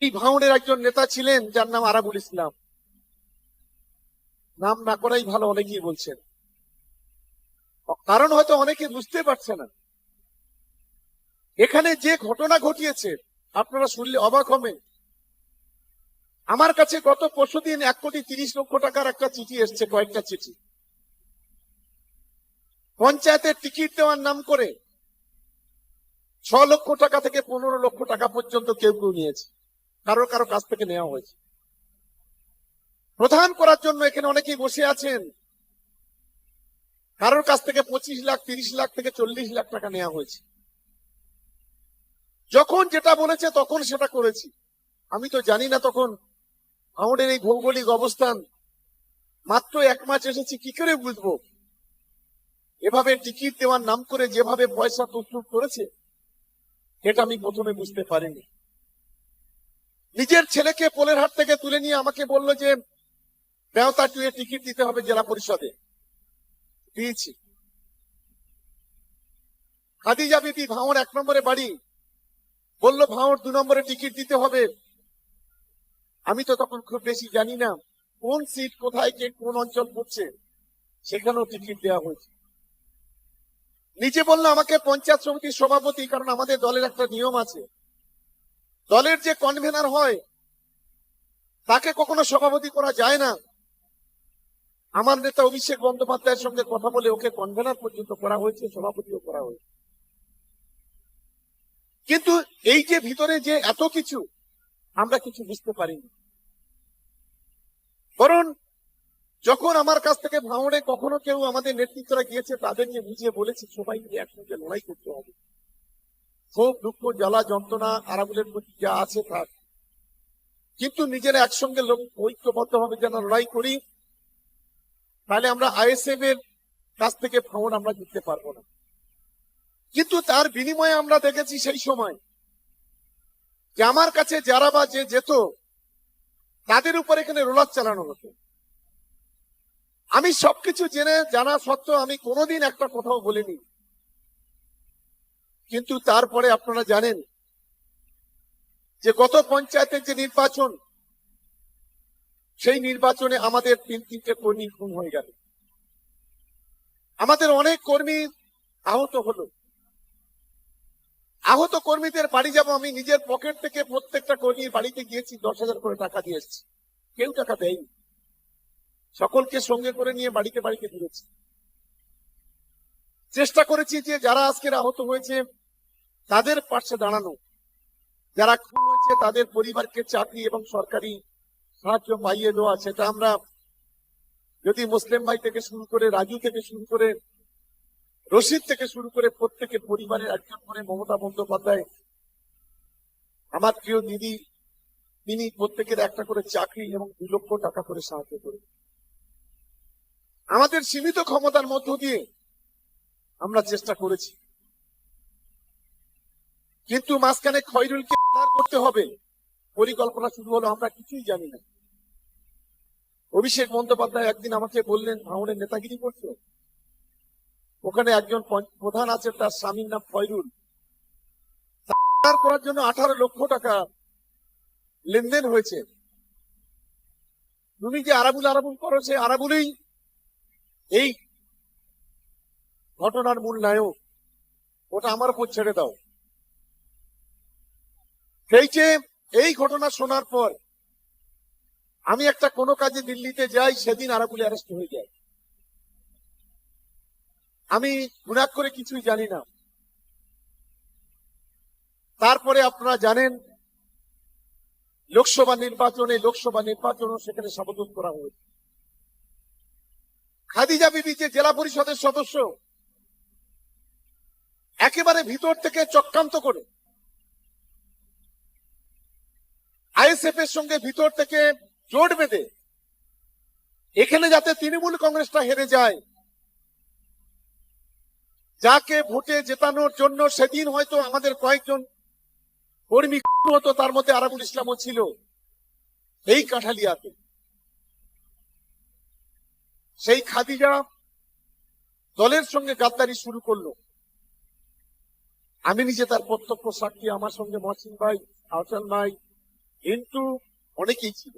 এই ভাঙনের একজন নেতা ছিলেন, যার নাম আরাবুল ইসলাম। নাম না করাই ভালো, অনেকেই বলছেন। কারণ হয়তো অনেকে বুঝতে পারছে না। এখানে যে ঘটনা ঘটিয়েছে, আপনারা শুনলে অবাক হবেন। আমার কাছে গত পরশু দিন এক কোটি তিরিশ লক্ষ টাকার একটা চিঠি এসছে, কয়েকটা চিঠি। পঞ্চায়েতের টিকিট দেওয়ার নাম করে ছ লক্ষ টাকা থেকে পনেরো লক্ষ টাকা পর্যন্ত কেউ কেউ নিয়েছে। কারও কারও কাছ থেকে নেওয়া হয়েছে। প্রধান করার জন্য এখানে অনেকেই বসে আছেন। কারোর কাছ থেকে পঁচিশ লাখ, তিরিশ লাখ থেকে চল্লিশ লাখ টাকা নেওয়া হয়েছে। যখন যেটা বলেছে তখন সেটা করেছি। আমি তো জানি না তখন আমাদের এই ভৌগোলিক অবস্থান। মাত্র এক মাস এসেছি, কি করে বুঝব? এভাবে টিকিট দেওয়ার নাম করে যেভাবে পয়সা তসরুপ করেছে এটা আমি প্রথমে বুঝতে পারিনি। নিজের ছেলেকে পোলের হাট থেকে তুলে নিয়ে আমাকে বলল যে বেওতা টুয়ে টিকিট দিতে হবে জেলা পরিষদে। দিয়েছি। খাদিজা বিবি ভাঙর এক নম্বরে বাড়ি বলল ভাঙর দু নম্বরে টিকিট দিতে হবে। আমি তো তখন খুব বেশি জানি না কোন সিট কোথায় কে কোন অঞ্চল পড়ছে, সেখানেও টিকিট দেওয়া হয়েছে। নিজে বলল, আমাকে পঞ্চায়েত সমিতির সভাপতি, কারণ আমাদের দলের একটা নিয়ম আছে। দলের যে কনভেনার হয়, তাকে কখনো সভাপতি করা যায় না। আমার নেতা অভিষেক বন্দ্যোপাধ্যায়ের সঙ্গে কথা বলে ওকে কনভেনার পর্যন্ত করা হয়েছে, সভাপতিও করা হয়েছে। কিন্তু এই যে ভিতরে যে এত কিছু, আমরা কিছু বুঝতে পারিনি। বরং যখন আমার কাছ থেকে ভাঙড়ে কখনো কেউ আমাদের নেতৃত্বরা গিয়েছে তাদের তাদেরকে বুঝিয়ে বলেছে সবাই মিলে একসঙ্গে লড়াই করতে হবে। ক্ষোভ, দুঃখ, জ্বালা, যন্ত্রণা আরাবুলের প্রতি যা আছে তার। কিন্তু নিজেরা একসঙ্গে লোক ঐক্যবদ্ধ ভাবে যেন লড়াই করি, তাহলে আমরা আইএসএফ এর কাছ থেকে ভাঙন আমরা জিততে পারব না। কিন্তু তার বিনিময়ে আমরা দেখেছি সেই সময় যে আমার কাছে যারা বা যে যেত, তাদের উপর এখানে রোলার চালানো হতো। আমি সবকিছু জেনে, জানা সত্ত্বেও আমি কোনোদিন একটা কথাও বলিনি। কিন্তু তারপরে আপনারা জানেন যে গত পঞ্চায়েতের যে নির্বাচন, সেই নির্বাচনে আমাদের তিন তিনটে কর্মী খুন হয়ে গেল। আমাদের অনেক কর্মী আহত হলো। আহত কর্মীদের বাড়ি যাব আমি নিজের পকেট থেকে প্রত্যেকটা কর্মীর বাড়িতে গিয়েছি, দশ হাজার করে টাকা দিয়ে এসেছি। কেউ টাকা দেয়নি। সকলকে সঙ্গে করে নিয়ে বাড়িতে বাড়িতে ফিরেছি। চেষ্টা করেছি যে যারা আজকের আহত হয়েছে, তাদের পাশে দাঁড়ানো। যারা খুন হয়েছে, তাদের পরিবারকে চাকরি এবং সরকারি সাহায্য পাইয়ে দেওয়া, সেটা আমরা যদি মুসলিম ভাই থেকে শুরু করে, রাজু থেকে শুরু করে, রশিদ থেকে শুরু করে প্রত্যেকের পরিবারের একজন করে মমতা বন্দ্যোপাধ্যায়, আমার প্রিয় দিদি, তিনি প্রত্যেকের একটা করে চাকরি এবং দু লক্ষ টাকা করে সাহায্য করে আমাদের সীমিত ক্ষমতার মধ্য দিয়ে আমরা চেষ্টা করেছি। কিন্তু মাঝখানে খয়রুলকে করতে হবে। পরিকল্পনা শুরু হলো, আমরা কিছুই জানি না। অভিষেক বন্দ্যোপাধ্যায় একদিন আমাকে বললেন ভাঙনের নেতাগিরি করছ? ওখানে একজন প্রধান আছে তার স্বামীর নাম ফয়রুল করার জন্য আঠারো লক্ষ টাকা লেনদেন হয়েছে। তুমি যে আরাবুল আরাবুল করো? সে আরাবুলেই এই ঘটনার মূল নায়ক ওটা আমার উপর ছেড়ে দাও। সেই যে এই ঘটনা শোনার পর আমি একটা কোনো কাজে দিল্লিতে যাই, সেদিন আরাবুল অ্যারেস্ট হয়ে যায়। আমি গুণাক করে কিছুই জানি না। তারপরে আপনারা জানেন, লোকসভা নির্বাচনে লোকসভা নির্বাচনও সেখানে সমাধান করা হয়েছে। খাদিজা বিবি যে জেলা পরিষদের সদস্য একেবারে ভিতর থেকে চক্রান্ত করে। আইএসএফ এর সঙ্গে ভিতর থেকে জোট বেঁধে, এখানে যাতে তৃণমূল কংগ্রেসটা হেরে যায়, যাকে ভোটে জেতানোর জন্য সেদিন হয়তো আমাদের কয়েকজন কর্মী হতো, তার মধ্যে আরাবুল ইসলামও ছিল এই কাঠালিয়াতে। সেই খাদিজা দলের সঙ্গে গাদ্দারি শুরু করল। আমি নিজে তার প্রত্যক্ষ সাক্ষী আমার সঙ্গে মহসিন ভাই আহসান ভাই কিন্তু অনেকেই ছিল।